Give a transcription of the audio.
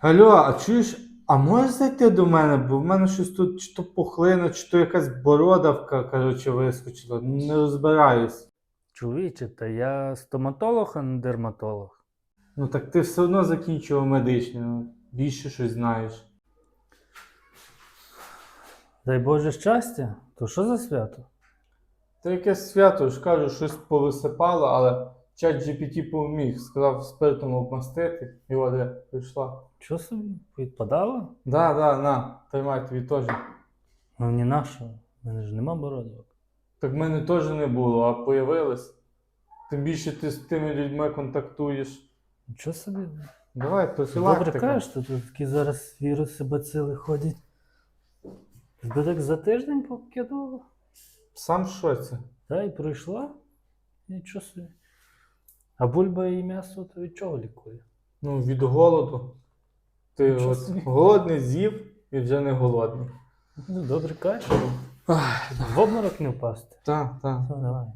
Алло, а чуєш, а можеш зайти до мене? Бо в мене щось тут чи то пухлина, чи то якась бородавка, коротше, вискочила. Не розбираюсь. Чоловіче, та я стоматолог, а не дерматолог. Ну так ти все одно закінчував медичне, ну, більше щось знаєш. Дай Боже щастя, то що за свято? Та якесь свято, ж кажу, щось повисипало, але чат GPT поміг, сказав спиртом обмастити, і я прийшла. Що собі? Відпадало? Да, да, на, тримай тобі теж. Ну ні нашого. У мене ж нема бородок. Так в мене теж не було, а появилось. Тим більше ти з тими людьми контактуєш. Нічого собі. Давай, Добре профілактика. кажеш, то тут такі зараз віруси, бацили ходять. Тебе так за тиждень покидало? Сам в шоці. Та й пройшла. Нічого собі. А бульба і м'ясо то від чого лікує? Ну, від голоду. Ти Нічого от собі. голодний з'їв і вже не голодний. Ну, добре кажеш. В обморок не впасти. Так, так. Ну, давай.